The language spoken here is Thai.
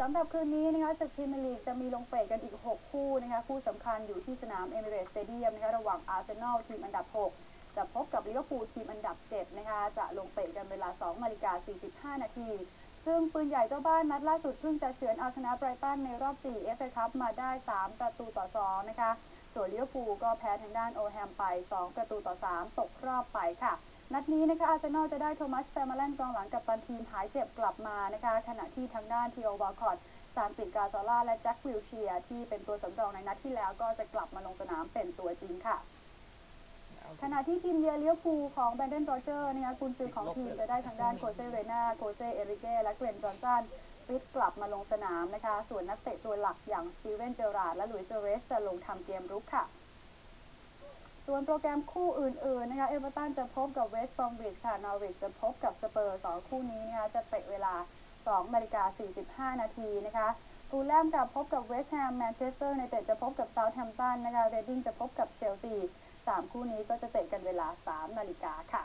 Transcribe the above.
สำหรับคืนนี้นะคะศึกพรีเมียร์ลีกจะมีลงเตะกันอีก 6 คู่นะคะคู่สำคัญอยู่ที่สนามเอมิเรตสเตเดียมนะคะระหว่างอาร์เซนอลทีมอันดับ 6 จะพบกับลิเวอร์พูลทีมอันดับ 7 นะคะจะลงเตะกันเวลา2นาฬิกา45 นาที ซึ่งปืนใหญ่เจ้าบ้านนัดล่าสุดเพิ่งจะเฉือนเอาชนะไบรตันในรอบ 4 เอฟเอคัพมาได้ 3 ประตูต่อ 2 นะคะส่วนลิเวอร์พูลก็แพ้ทางด้านโอแฮมไป 2 ประตูต่อ 3 ตกรอบไปค่ะ นัดนี้นะคะอาร์เซนอลจะได้โทมัสแฟมาแลนกองหลังกับตันทีมหายเจ็บกลับมานะคะขณะที่ทางด้านทีโอวาคอตซานติกาซอล่าและแจ็ควิลเชียที่เป็นตัวสำรองในนัดที่แล้วก็จะกลับมาลงสนามเป็นตัวจริงค่ะขณะที่ทีมเยือนเลี้ยวภูของแบนเดนโรเจอร์นะคะกุนซือของทีมจะได้ทางด้านโคเซเรนาโคเซเอริเก้และเกรนจอนสันฟิตกลับมาลงสนามนะคะ ส่วนนักเตะตัวหลักอย่างสตีเวนเจอราร์ดและลุยเจเรสจะลงทำเกมรุกค่ะ ส่วนโปรแกรมคู่อื่นๆนะคะเอเวอร์ตันจะพบกับเวสต์บอมบิชค่ะนอริชจะพบกับสเปอร์สองคู่นี้นะคะจะเตะเวลา2นาฬิกา45 นาทีนะคะฟูลแลมจะพบกับเวสต์แฮมแมนเชสเตอร์ในเตะจะพบกับเซาท์แฮมป์ตันนะคะเรดดิ้งจะพบกับเชลซีสามคู่นี้ก็จะเตะกันเวลา 3 นาฬิกาค่ะ